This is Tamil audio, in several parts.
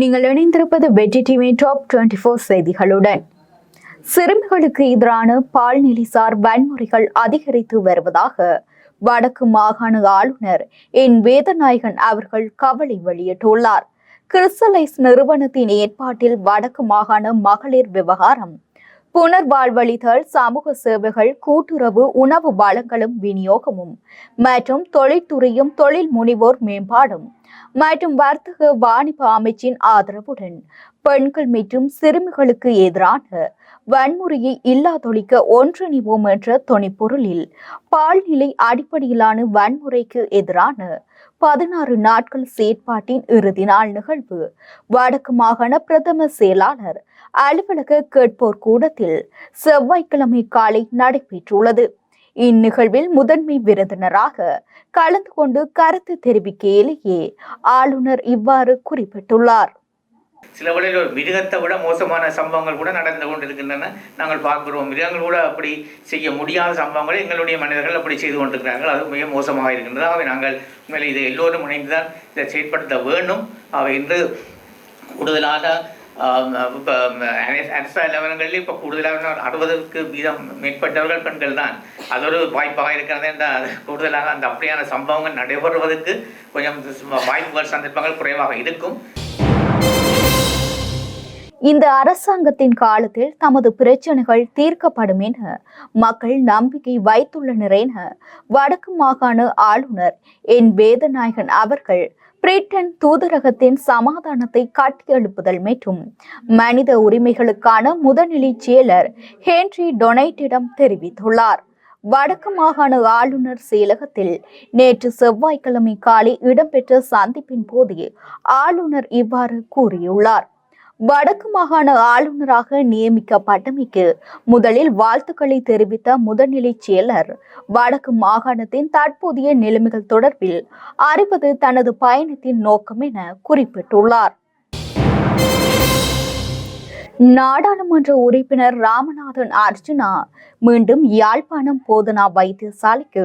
நீங்கள் இணைந்திருப்பது வெற்றி டிவி டாப் டுவெண்டி ஃபோர் செய்திகளுடன். சிறுமிகளுக்கு எதிரான பால்நிலைசார் வன்முறைகள் அதிகரித்து வருவதாக வடக்கு மாகாண ஆளுநர் என். வேதநாயகன் அவர்கள் கவலை வெளியிட்டுள்ளார். கிறிஸ்டலைஸ் நிறுவனத்தின் ஏற்பாட்டில் வடக்கு மாகாண மகளிர் விவகாரம் புனர்வாழ்வளித்தல் சமூக சேவைகள் கூட்டுறவு உணவு வளங்களும் விநியோகமும். மற்றும் தொழில்துறையும் தொழில் முனைவோர் மேம்பாடும். மற்றும் வர்த்தக வாணிப அமைச்சின் ஆதரவுடன் பெண்கள் மற்றும் சிறுமிகளுக்கு எதிரான வன்முறையை இல்லாதொழிக்க ஒன்றிணைவோம் என்ற துணைப்பொருளில் பால்நிலை அடிப்படையிலான வன்முறைக்கு எதிரான பதினாறு நாட்கள் செயற்பாட்டின் இறுதி நாள் நிகழ்வு வடக்கு மாகாண பிரதம செயலாளர் அலுவலக கேட்போர் கூடத்தில் செவ்வாய்க்கிழமை காலை நடைபெற்றுள்ளது. இந்நிகழ்வில் முதன்மை விருந்தினராக கலந்து கொண்டு கருத்து தெரிவிக்கையிலேயே ஆளுநர் இவ்வாறு குறிப்பிட்டுள்ளார். சில வேளையில் மிருகத்தை விட மோசமான சம்பவங்கள் கூட நடந்து கொண்டிருக்கின்றன. நாங்கள் பார்க்கிறோம். மிருகங்கள் கூட அப்படி செய்ய முடியாத சம்பவங்களை எங்களுடைய மனிதர்கள் அப்படி செய்து கொண்டிருக்கிறார்கள். அது மிக மோசமாக இருக்கின்றது. அவை நாங்கள் உண்மையில் இதை எல்லோரும் இணைந்துதான் இதை செயற்படுத்த வேண்டும். அவை இன்று கூடுதலாக அரச அரசு அலுவலகங்களில் இப்போ கூடுதலாக அறுபதுக்கு வீதம் மேற்பட்டவர்கள் பெண்கள் தான். அது ஒரு வாய்ப்பாக இருக்கிறது இந்த கூடுதலாக அந்த அப்படியான சம்பவங்கள் நடைபெறுவதற்கு கொஞ்சம் வாய்ப்புகள் சந்தர்ப்பங்கள் குறைவாக இருக்கும். இந்த அரசாங்கத்தின் காலத்தில் தமது பிரச்சனைகள் தீர்க்கப்படும் என மக்கள் நம்பிக்கை வைத்துள்ளனர் என வடக்கு மாகாண ஆளுநர் என். வேதநாயகன் அவர்கள் பிரிட்டன் தூதரகத்தின் சமாதானத்தை கட்டியெழுப்புதல் மற்றும் மனித உரிமைகளுக்கான முதநிலை செயலர் ஹென்றி டொனைட்டிடம் தெரிவித்துள்ளார். வடக்கு மாகாண ஆளுநர் செயலகத்தில் நேற்று செவ்வாய்க்கிழமை காலை இடம்பெற்ற சந்திப்பின் போது ஆளுநர் இவ்வாறு கூறியுள்ளார். வடக்கு மாகாண ஆளுநராக நியமிக்கப்பட்டமைக்கு முதலில் வாழ்த்துக்களை தெரிவித்த முதல்நிலை செயலர். வடக்கு மாகாணத்தின் தற்போதைய நிலைமைகள் தொடர்பில் அறிவது தனது பயணத்தின் நோக்கம் என குறிப்பிட்டுள்ளார். நாடாளுமன்ற உறுப்பினர் ராமநாதன் அர்ஜுனா மீண்டும் யாழ்ப்பாணம் போதனா வைத்தியசாலைக்கு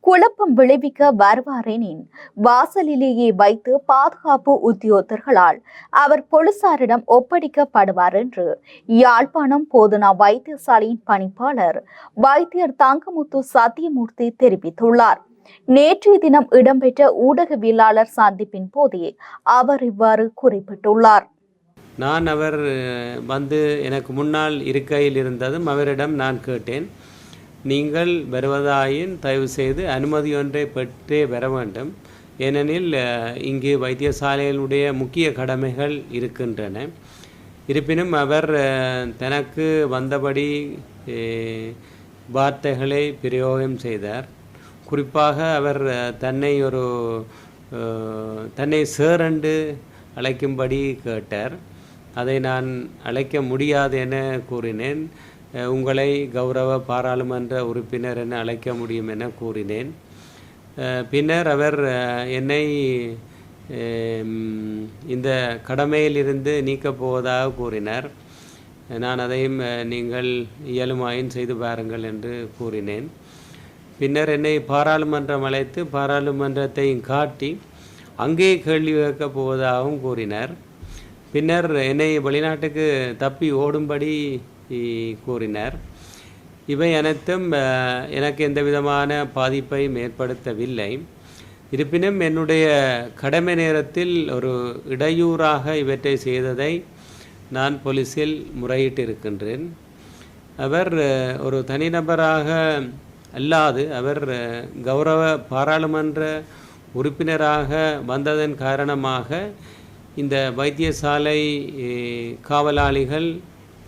குழப்பம் விளைவிக்க வருவாரெனின். வாசலிலேயே வைத்து பாதுகாப்பு உத்தியோகத்தர்களால் அவர் போலீசாரிடம் ஒப்படைக்கப்படுவார் என்று யாழ்ப்பாணம் போதனா வைத்தியசாலையின் பணிப்பாளர் வைத்தியர் தங்கமுத்து சத்தியமூர்த்தி தெரிவித்துள்ளார். நேற்றைய தினம் இடம்பெற்ற ஊடகவியலாளர் சந்திப்பின் போதே அவர் இவ்வாறு குறிப்பிட்டுள்ளார். நான் அவர் வந்து எனக்கு முன்னால் இருக்கையில் இருந்ததும் அவரிடம் நான் கேட்டேன். நீங்கள் வருவதாயின் தயவு செய்து அனுமதி ஒன்றை பெற்றே வர வேண்டும். ஏனெனில் இங்கு வைத்தியசாலையினுடைய முக்கிய கடமைகள் இருக்கின்றன. இருப்பினும் அவர் தனக்கு வந்தபடி வார்த்தைகளை பிரயோகம் செய்தார். குறிப்பாக அவர் தன்னை ஒரு தன்னை சேரண்டு அழைக்கும்படி கேட்டார். அதை நான் அழைக்க முடியாது என கூறினேன். உங்களை கௌரவ பாராளுமன்ற உறுப்பினர் என அழைக்க முடியும் என கூறினேன். பின்னர் அவர் என்னை இந்த கடமையிலிருந்து நீக்கப் போவதாக கூறினார். நான் அதையும் நீங்கள் இயலுமாயின் செய்து பாருங்கள் என்று கூறினேன். பின்னர் என்னை பாராளுமன்றம் அழைத்து பாராளுமன்றத்தையும் காட்டி அங்கே கேள்வி கேட்கப் போவதாகவும் கூறினார். பின்னர் என்னை வெளிநாட்டுக்கு தப்பி ஓடும்படி கூறினார். இவை அனைத்தும் எனக்கு எந்த விதமான பாதிப்பையும் ஏற்படுத்தவில்லை. இருப்பினும் என்னுடைய கடமை நேரத்தில் ஒரு இடையூறாக இவற்றை செய்ததை நான் போலீஸில் முறையிட்டிருக்கின்றேன். அவர் ஒரு தனிநபராக அல்லாது அவர் கௌரவ பாராளுமன்ற உறுப்பினராக வந்ததன் காரணமாக இந்த வைத்தியசாலை காவலாளிகள்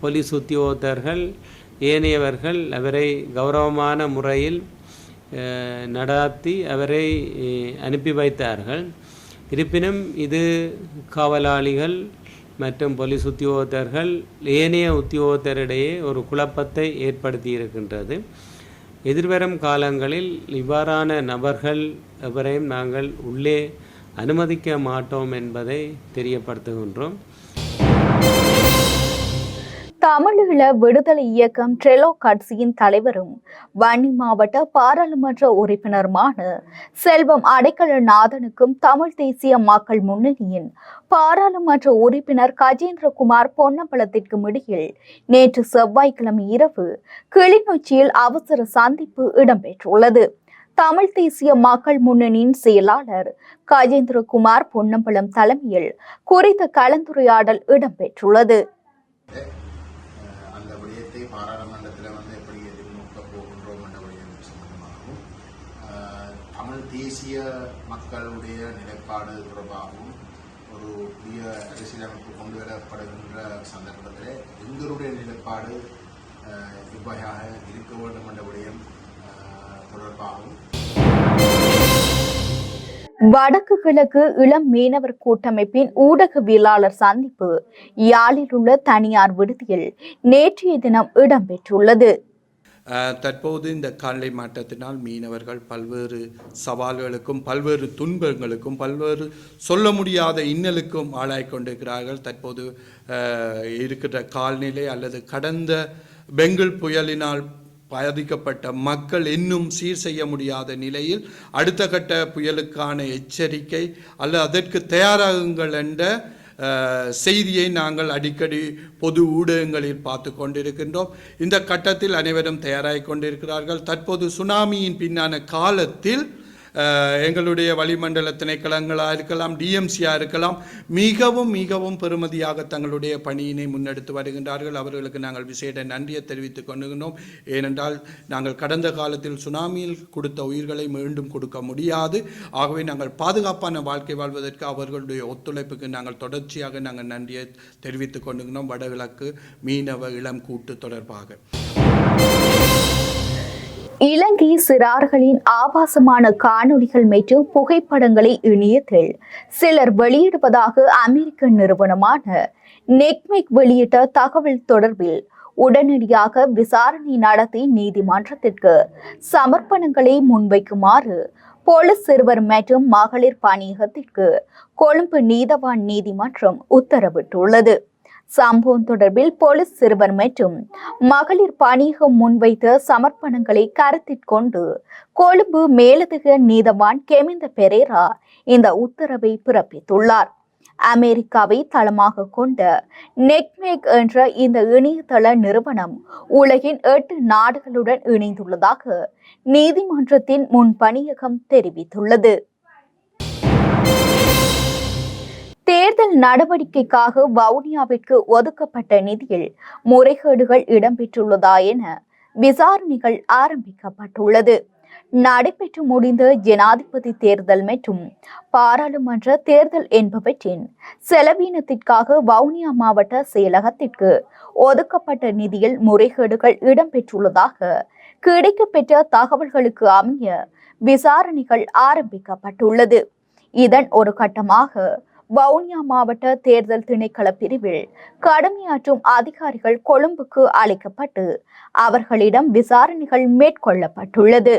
போலீஸ் உத்தியோகத்தர்கள் ஏனையவர்கள் அவரை கௌரவமான முறையில் நடாத்தி அவரை அனுப்பி வைத்தார்கள். இருப்பினும் இது காவலாளிகள் மற்றும் போலீஸ் உத்தியோகத்தர்கள் ஏனைய உத்தியோகத்தரிடையே ஒரு குழப்பத்தை ஏற்படுத்தி இருக்கின்றது எதிர்வரும் காலங்களில் இவ்வாறான நபர்கள் எவரையும் நாங்கள் உள்ளே அனுமதிக்க மாட்டோம் என்பதை தெரியப்படுத்துகின்றோம். தமிழீழ விடுதலை இயக்கம் ட்ரெலோ கட்சியின் தலைவரும் வன்னி மாவட்ட பாராளுமன்ற உறுப்பினருமான செல்வம் அடைக்கலநாதனுக்கும் தமிழ் தேசிய மக்கள் முன்னணியின் பாராளுமன்ற உறுப்பினர் கஜேந்திரகுமார் பொன்னம்பலத்திற்கும் இடையில் நேற்று செவ்வாய்க்கிழமை இரவு கிளிநொச்சியில் அவசர சந்திப்பு இடம்பெற்றுள்ளது. தமிழ் தேசிய மக்கள் முன்னணியின் செயலாளர் கஜேந்திரகுமார் பொன்னம்பலம் தலைமையில் குறித்த கலந்துரையாடல் இடம்பெற்றுள்ளது. பாராளுமன்றத்தில் வந்து எப்படி எதிர்நோக்க போகின்றோம் என்ற சம்பந்தமாகவும் தமிழ் தேசிய மக்களுடைய நிலைப்பாடு தொடர்பாகவும் ஒரு புதிய அரசியலமைப்பு கொண்டு வரப்படுகின்ற சந்தர்ப்பத்தில் எங்களுடைய நிலைப்பாடு அஹ் இவ்வகையாக இருக்க வேண்டும் என்ற விடயம் தொடர்பாகவும் வடக்கு கிழக்கு இளம் மீனவர் கூட்டமைப்பின் ஊடகவியலாளர் சந்திப்பு. யாழில் உள்ள தனியார் விடுதியில் நேற்றைய தினம் இடம்பெற்றுள்ளது. தற்போது இந்த கால்நடை மாற்றத்தினால் மீனவர்கள் பல்வேறு சவால்களுக்கும் பல்வேறு துன்பங்களுக்கும் பல்வேறு சொல்ல முடியாத இன்னலுக்கும் ஆளாய் கொண்டிருக்கிறார்கள். தற்போது இருக்கிற கால்நிலை அல்லது கடந்த பெங்குல் புயலினால் பாதிக்கப்பட்ட மக்கள் இன்னும் சீர் செய்ய முடியாத நிலையில் அடுத்த கட்ட புயலுக்கான எச்சரிக்கை அல்லது அதற்கு தயாராகுங்கள் என்ற செய்தியை நாங்கள் அடிக்கடி பொது ஊடகங்களில் பார்த்து கொண்டிருக்கின்றோம். இந்த கட்டத்தில் அனைவரும் தயாராகி கொண்டிருக்கிறார்கள். தற்போது சுனாமியின் பின்னான காலத்தில் எங்களுடைய வளிமண்டல திணைக்களங்களாக இருக்கலாம் டிஎம்சியாக இருக்கலாம் மிகவும் மிகவும் பெருமதியாக தங்களுடைய பணியினை முன்னெடுத்து வருகின்றார்கள். அவர்களுக்கு நாங்கள் விசேட நன்றியை தெரிவித்துக் கொண்டுகின்றோம் ஏனென்றால் நாங்கள் கடந்த காலத்தில் சுனாமியில் கொடுத்த உயிர்களை மீண்டும் கொடுக்க முடியாது. ஆகவே நாங்கள் பாதுகாப்பான வாழ்க்கை வாழ்வதற்கு அவர்களுடைய ஒத்துழைப்புக்கு நாங்கள் தொடர்ச்சியாக நாங்கள் நன்றியை தெரிவித்துக் கொண்டுகிறோம் வடகிழக்கு மீனவ இளம் கூட்டு தொடர்பாக. இலங்கை சிறார்களின் ஆபாசமான காணொளிகள் மற்றும் புகைப்படங்களை இணையத்தில் சிலர் வெளியிடுவதாக அமெரிக்க நிறுவனமான நெக்மெக் வெளியிட்ட தகவல் தொடர்பில் உடனடியாக விசாரணை நடத்தி நீதிமன்றத்திற்கு சமர்ப்பணங்களை முன்வைக்குமாறு போலீஸ் சிறுவர் மற்றும் மகளிர் பணியகத்திற்கு கொழும்பு நீதவான் நீதிமன்றம் உத்தரவிட்டுள்ளது. சம்பவம் தொடர்பில் போலீஸ் சிறுவர் மற்றும் மகளிர் பணியகம் முன்வைத்த சமர்ப்பணங்களை கருத்தில் கொண்டு கொழும்பு மேலதிக நீதவான் கெமிந்த பெரேரா இந்த உத்தரவை பிறப்பித்துள்ளார். அமெரிக்காவை தளமாக கொண்ட நெக்மேக் என்ற இந்த இணையதள நிறுவனம் உலகின் எட்டு நாடுகளுடன் இணைந்துள்ளதாக நீதிமன்றத்தின் முன் பணியகம் தெரிவித்துள்ளது. தேர்தல் நடவடிக்கைக்காக வவுனியாவிற்கு ஒதுக்கப்பட்ட நிதியில் முறைகேடுகள் இடம்பெற்றுள்ளதா என விசாரணைகள் ஆரம்பிக்கப்பட்டுள்ளது. நடைபெற்று முடிந்த ஜனாதிபதி தேர்தல் மற்றும் பாராளுமன்ற தேர்தல் என்பவற்றின் செலவீனத்திற்காக வவுனியா மாவட்ட செயலகத்திற்கு ஒதுக்கப்பட்ட நிதியில் முறைகேடுகள் இடம்பெற்றுள்ளதாக கிடைக்கப்பெற்ற தகவல்களுக்கு அமைய விசாரணைகள் ஆரம்பிக்கப்பட்டுள்ளது. இதன் ஒரு கட்டமாக வவுனியா மாவட்ட தேர்தல் திணைக்கள பிரிவில் கடமையாற்றும் அதிகாரிகள் கொழும்புக்கு அழைக்கப்பட்டு அவர்களிடம் விசாரணைகள் மேற்கொள்ளப்பட்டுள்ளது.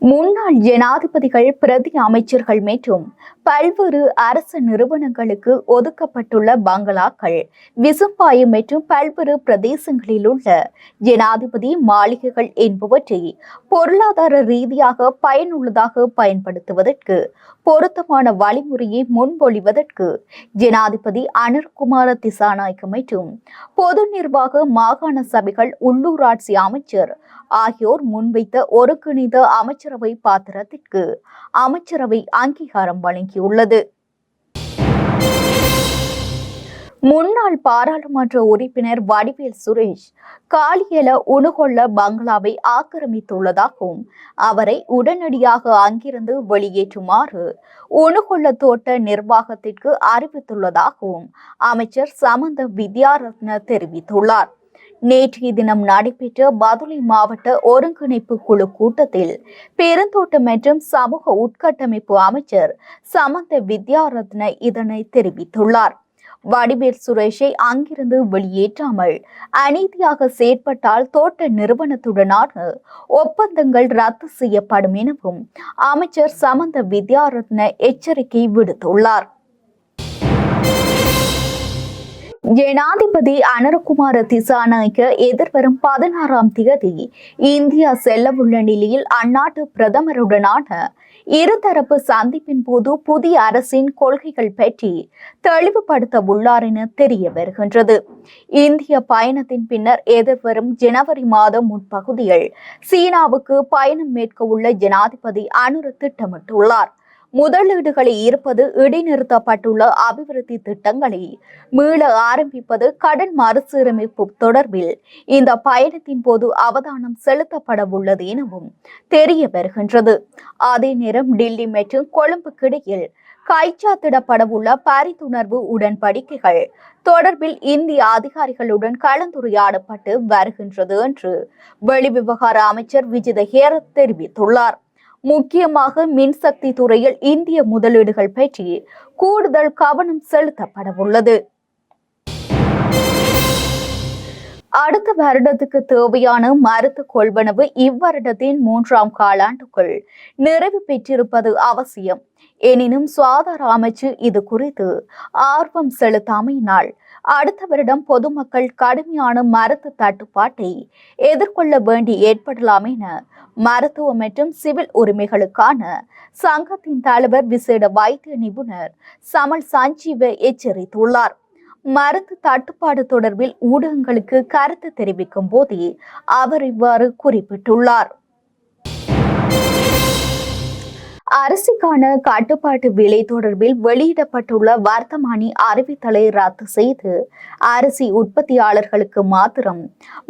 முன்னாள் ஜனாதிபதிகள் பிரதி அமைச்சர்கள் மற்றும் பல்வேறு அரசு நிறுவனங்களுக்கு ஒதுக்கப்பட்டுள்ள பங்களாக்கள் விசும்பாயம் மற்றும் பல்வேறு பிரதேசங்களில் உள்ள ஜனாதிபதி மாளிகைகள் என்பவற்றை பொருளாதார ரீதியாக பயனுள்ளதாக பயன்படுத்துவதற்கு பொருத்தமான வழிமுறையை முன்மொழிவதற்கு ஜனாதிபதி அனிர்குமார திசாநாயக்க மற்றும் பொது நிர்வாக மாகாண சபைகள் உள்ளூராட்சி அமைச்சர் ஆகியோர் முன்வைத்த ஒருங்கிணைந்த அமைச்சரவை பாத்திரத்திற்கு அமைச்சரவை அங்கீகாரம் வழங்கியுள்ளது. முன்னாள் பாராளுமன்ற உறுப்பினர் வடிவேல் சுரேஷ் காலியல உணுகொள்ள பங்களாவை ஆக்கிரமித்துள்ளதாகவும் அவரை உடனடியாக அங்கிருந்து வெளியேற்றுமாறு உணுகொள்ள தோட்ட நிர்வாகத்திற்கு அறிவித்துள்ளதாகவும் அமைச்சர் சமந்த வித்யாரத்ன தெரிவித்துள்ளார். நேற்றைய தினம் நடைபெற்ற பதுளை மாவட்ட ஒருங்கிணைப்பு குழு கூட்டத்தில் பெருந்தோட்டம் மற்றும் சமூக உட்கட்டமைப்பு அமைச்சர் சமந்த வித்யாரத்ன இதனை தெரிவித்துள்ளார். வடிவேல் சுரேஷை அங்கிருந்து வெளியேற்றாமல் அநீதியாக செயற்பட்டால் தோட்ட நிறுவனத்துடனான ஒப்பந்தங்கள் ரத்து செய்யப்படும் எனவும் அமைச்சர் சமந்த வித்யாரத்ன எச்சரிக்கை விடுத்துள்ளார். ஜனாதிபதி அனரகுமார திசாநாயக்க எதிர்வரும் பதினாறாம் தேதி இந்தியா செல்லவுள்ள நிலையில் அந்நாட்டு பிரதமருடனான இருதரப்பு சந்திப்பின் போது புதிய அரசின் கொள்கைகள் பற்றி தெளிவுபடுத்த உள்ளார் என தெரிய வருகின்றது. இந்திய பயணத்தின் பின்னர் எதிர்வரும் ஜனவரி மாதம் முற்பகுதியில் சீனாவுக்கு பயணம் மேற்க உள்ள ஜனாதிபதி அனுர திட்டமிட்டுள்ளார். முதலீடுகளை ஈர்ப்பது இடைநிறுத்தப்பட்டுள்ள அபிவிருத்தி திட்டங்களை மீள ஆரம்பிப்பது கடன் மறுசீரமைப்பு தொடர்பில் இந்த பயணத்தின் போது அவதானம் செலுத்தப்பட உள்ளது எனவும் தெரிய வருகின்றது. அதே நேரம் டில்லி மற்றும் கொழும்புக்கிடையில் கைச்சாத்திடப்படவுள்ள பரிந்துணர்வு உடன்படிக்கைகள் தொடர்பில் இந்திய அதிகாரிகளுடன் கலந்துரையாடப்பட்டு வருகின்றது என்று வெளிவிவகார அமைச்சர் விஜித ஹேரத் தெரிவித்துள்ளார். முக்கியமாக மின்சக்தி துறையில் இந்திய முதலீடுகள் பற்றி கூடுதல் கவனம் செலுத்தப்பட அடுத்த வருடத்துக்கு தேவையான மருத்து கொள்வனவு இவ்வருடத்தின் மூன்றாம் காலாண்டுக்குள் நிறைவு பெற்றிருப்பது அவசியம். எனினும் சுகாதார அமைச்சு இது குறித்து ஆர்வம் செலுத்தாமையினால் அடுத்த வருடம் பொதுமக்கள் கடுமையான மருத்துவ தட்டுப்பாட்டை எதிர்கொள்ள வேண்டி ஏற்படலாம் என மருத்துவ மற்றும் சிவில் உரிமைகளுக்கான சங்கத்தின் தலைவர் விசேட வைத்திய நிபுணர் சமல் சஞ்சீவ எச்சரித்துள்ளார். மருந்து தட்டுப்பாடு தொடர்பில் ஊடகங்களுக்கு கருத்து தெரிவிக்கும் போதே அவர் இவ்வாறு குறிப்பிட்டுள்ளார். அரிசிக்கான கட்டுப்பாட்டு விலை தொடர்பில் வெளியிடப்பட்டுள்ள வர்த்தமானி அறிவித்தலை ரத்து செய்து அரிசி உற்பத்தியாளர்களுக்கு மாத்திரம்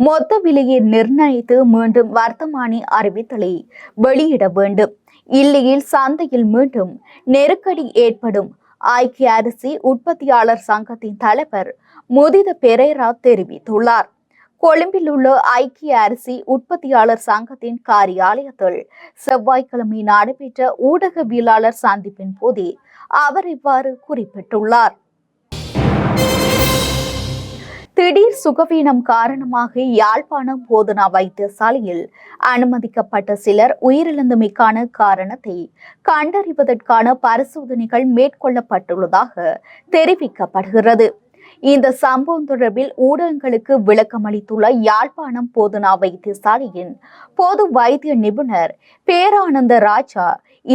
மொத்த விலையை நிர்ணயித்து மீண்டும் வர்த்தமானி அறிவித்தலை வெளியிட வேண்டும். இல்லையில் சந்தையில் மீண்டும் நெருக்கடி ஏற்படும் ஐக்கிய அரிசி உற்பத்தியாளர் சங்கத்தின் தலைவர் முதித பெரேரா தெரிவித்துள்ளார். கொழும்பில் உள்ள ஐக்கிய அரிசி உற்பத்தியாளர் சங்கத்தின் காரியாலயத்தில் செவ்வாய்க்கிழமை நடைபெற்ற ஊடகவியலாளர் சந்திப்பின் போதே அவர் இவ்வாறு குறிப்பிட்டுள்ளார். திடீர் சுகவீனம் காரணமாக யாழ்ப்பாணம் போதனா வைத்தியசாலையில் அனுமதிக்கப்பட்ட சிலர் உயிரிழந்தமைக்கான காரணத்தை கண்டறிவதற்கான பரிசோதனைகள் மேற்கொள்ளப்பட்டுள்ளதாக தெரிவிக்கப்படுகிறது. இந்த சம்பவம் தொடர்பில் ஊடகங்களுக்கு விளக்கம் அளித்துள்ள யாழ்ப்பாணம் போதனா வைத்தியசாலையின் பொது வைத்திய நிபுணர் பேரானந்த ராஜா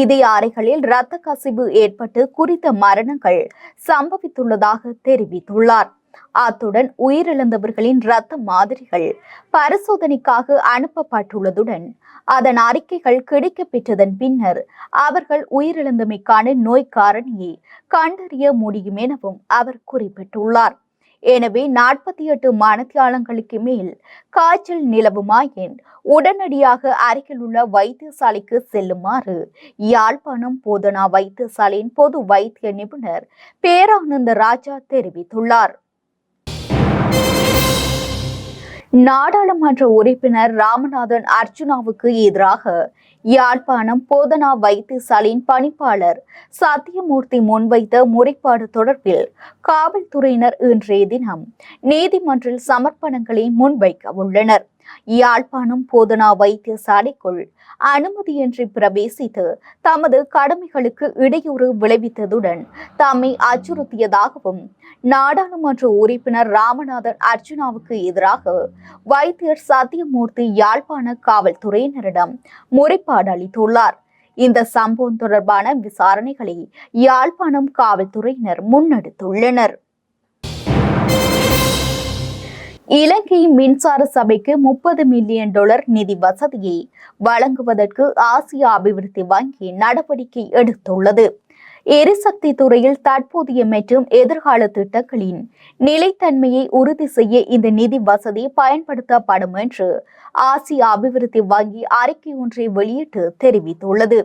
இதய அறைகளில் இரத்த கசிவு ஏற்பட்டு குறித்த மரணங்கள் சம்பவித்துள்ளதாக தெரிவித்துள்ளார். அத்துடன் உயிரிழந்தவர்களின் இரத்த மாதிரிகள் பரிசோதனைக்காக அனுப்பப்பட்டுள்ளதுடன் அதன் அறிக்கைகள் கிடைக்கப்பெற்றதன் பின்னர் அவர்கள் உயிரிழந்தமைக்கான நோய் காரணியை கண்டறிய முடியும் எனவும் அவர் குறிப்பிட்டுள்ளார். எனவே நாற்பத்தி எட்டு மனத்தியாளங்களுக்கு மேல் காய்ச்சல் நிலவுமாயின் உடனடியாக அருகில் உள்ள வைத்தியசாலைக்கு செல்லுமாறு யாழ்ப்பாணம் போதனா வைத்தியசாலையின் பொது வைத்திய நிபுணர் பேரானந்த ராஜா தெரிவித்துள்ளார். நாடாளுமன்ற உறுப்பினர் ராமநாதன் அர்ஜுனாவுக்கு எதிராக யாழ்ப்பாணம் போதனா வைத்தியசாலையின் பணிப்பாளர் சத்தியமூர்த்தி முன்வைத்த முறைப்பாடு தொடர்பில் காவல்துறையினர் இன்றைய தினம் நீதிமன்றில் சமர்ப்பணங்களை முன்வைக்க உள்ளனர். யாழ்ப்பாணம் போதனா வைத்தியசாலைக்குள் அனுமதியின்றி பிரவேசித்து தமது கடமைகளுக்கு இடையூறு விளைவித்ததுடன் தம்மை அச்சுறுத்தியதாகவும் நாடாளுமன்ற உறுப்பினர் ராமநாதன் அர்ஜுனாவுக்கு எதிராக வைத்தியர் சத்தியமூர்த்தி யாழ்ப்பாண காவல்துறையினரிடம் முறைப்பாடு அளித்துள்ளார். இந்த சம்பவம் தொடர்பான விசாரணைகளை யாழ்ப்பாணம் காவல்துறையினர் முன்னெடுத்துள்ளனர். இலங்கை மின்சார சபைக்கு முப்பது மில்லியன் டாலர் நிதி வசதியை வழங்குவதற்கு ஆசிய அபிவிருத்தி வங்கி நடவடிக்கை எடுத்துள்ளது. எரிசக்தி துறையில் தற்போதைய மற்றும் எதிர்கால திட்டங்களின் நிலைத்தன்மையை உறுதி செய்ய இந்த நிதி வசதி பயன்படுத்தப்படும் என்று ஆசிய அபிவிருத்தி வங்கி அறிக்கை ஒன்றை வெளியிட்டு தெரிவித்துள்ளது.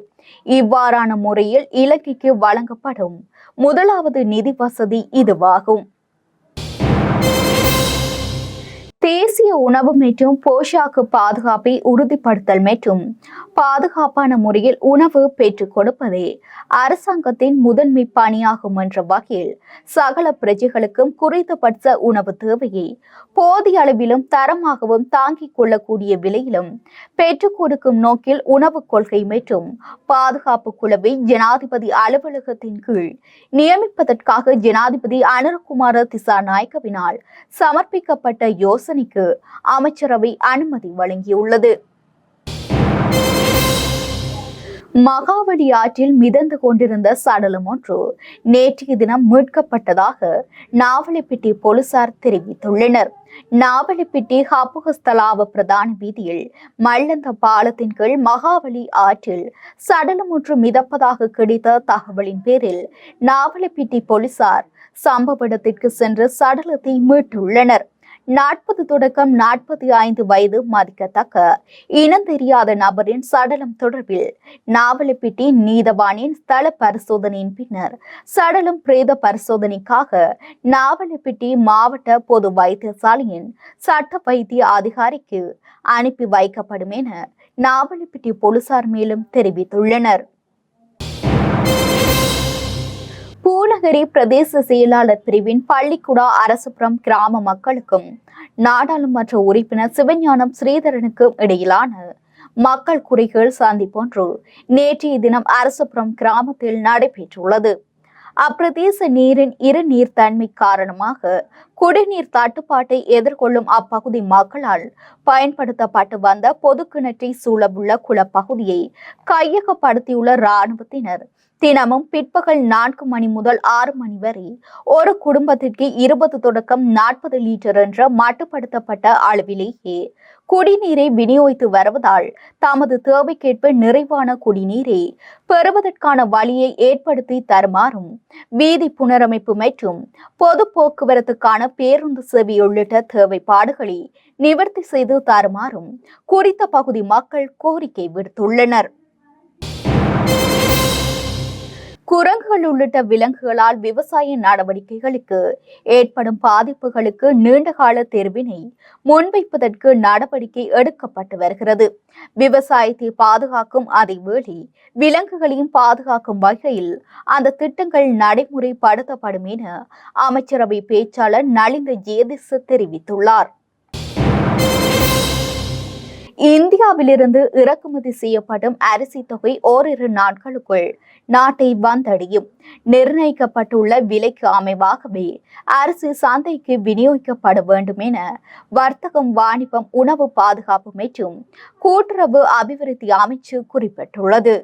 இவ்வாறான முறையில் இலங்கைக்கு வழங்கப்படும் முதலாவது நிதி வசதி இதுவாகும். தேசிய உணவு மற்றும் போஷாக்கு பாதுகாப்பை உறுதிப்படுத்தல் மற்றும் பாதுகாப்பான முறையில் உணவு பெற்றுக் கொடுப்பதே அரசாங்கத்தின் முதன்மை பணியாகும் என்ற வகையில் சகல பிரஜைகளுக்கும் குறைந்தபட்ச உணவு தேவையை போதிய அளவிலும் தரமாகவும் தாங்கிக் கொள்ளக்கூடிய விலையிலும் பெற்றுக் கொடுக்கும் நோக்கில் உணவுக் கொள்கை மற்றும் பாதுகாப்பு குழுவை ஜனாதிபதி அலுவலகத்தின் கீழ் நியமிப்பதற்காக ஜனாதிபதி அனுரகுமார திசாநாயக்கவினால் சமர்ப்பிக்கப்பட்ட யோசனை யோசனைக்கு அமைச்சரவை அனுமதி வழங்கியுள்ளது. மகாவலி ஆற்றில் மிதந்து கொண்டிருந்த சடலம் ஒன்று நேற்றைய தினம் மீட்கப்பட்டதாக நாவலப்பிட்டி போலீசார் தெரிவித்துள்ளனர். நாவலப்பிட்டி ஹப்புகஸ்தலாவ பிரதான வீதியில் மல்லந்த பாலத்தின் கீழ் மகாவலி ஆற்றில் சடலம் ஒன்று மிதப்பதாக கிடைத்த தகவலின் பேரில் நாவலப்பிட்டி போலீசார் சம்பவ இடத்திற்கு சென்று சடலத்தை மீட்டுள்ளனர். நாற்பது தொடக்கம் நாற்பத்தி ஐந்து வயது மதிக்கத்தக்க இனம் தெரியாத நபரின் சடலம் தொடர்பில் நாவலப்பிட்டி நீதவானின் ஸ்தல பரிசோதனையின் பின்னர் சடலம் பிரேத பரிசோதனைக்காக நாவலப்பிட்டி மாவட்ட பொது வைத்தியசாலையின் சட்ட வைத்திய அதிகாரிக்கு அனுப்பி வைக்கப்படும் என நாவலப்பிட்டி போலீசார் மேலும் தெரிவித்துள்ளனர். பூநகரி பிரதேச செயலாளர் பிரிவின் பள்ளிக்குடா அரசுபுரம் கிராம மக்களுக்கும் நாடாளுமன்ற உறுப்பினர் சிவஞானம் ஸ்ரீதரனுக்கும் இடையிலான மக்கள் குறைகள் சந்திப்பொன்று நேற்றைய தினம் அரசுபுரம் கிராமத்தில் நடைபெற்றுள்ளது. அப்பிரதேச நீரின் இரு நீர்த்தன்மை காரணமாக குடிநீர் தட்டுப்பாட்டை எதிர்கொள்ளும் அப்பகுதி மக்களால் பயன்படுத்தப்பட்டு வந்த பொது கிணற்றை சூழவுள்ள குளப்பகுதியை கையகப்படுத்தியுள்ள இராணுவத்தினர். தினமும் பிற்பகல் நான்கு மணி முதல் ஆறு மணி வரை ஒரு குடும்பத்திற்கு இருபது தொடக்கம் நாற்பது லிட்டர் என்ற மட்டுப்படுத்தப்பட்ட அளவிலேயே குடிநீரை விநியோகித்து வருவதால் தமது தேவைக்கேற்ப நிறைவான குடிநீரை பெறுவதற்கான வழியை ஏற்படுத்தி தருமாறும் வீதி புனரமைப்பு மற்றும் பொது போக்குவரத்துக்கான பேருந்து சேவை உள்ளிட்ட தேவைப்பாடுகளை நிவர்த்தி செய்து தருமாறும் குறித்த பகுதி மக்கள் கோரிக்கை விடுத்துள்ளனர். குரங்குகள் உள்ளிட்ட விலங்குகளால் விவசாய நடவடிக்கைகளுக்கு ஏற்படும் பாதிப்புகளுக்கு நீண்டகால தேர்வினை முன்வைப்பதற்கு நடவடிக்கை எடுக்கப்பட்டு வருகிறது. விவசாயத்தை பாதுகாக்கும் அதேவேளை விலங்குகளையும் பாதுகாக்கும் வகையில் அந்த திட்டங்கள் நடைமுறைப்படுத்தப்படும் என அமைச்சரவை பேச்சாளர் நலிந்த ஜேதிஸ் தெரிவித்துள்ளார். இந்தியாவிலிருந்து இறக்குமதி செய்யப்படும் அரிசி தொகை ஓரிரு நாட்களுக்குள் நாட்டை வந்தடையும். நிர்ணயிக்கப்பட்டுள்ள விலைக்கு அமைவாகவே அரிசி சந்தைக்கு விநியோகிக்கப்பட வேண்டும் என வர்த்தகம் வாணிபம் உணவு பாதுகாப்பு மற்றும் கூட்டுறவு அபிவிருத்தி அமைச்சு குறிப்பிட்டுள்ளது.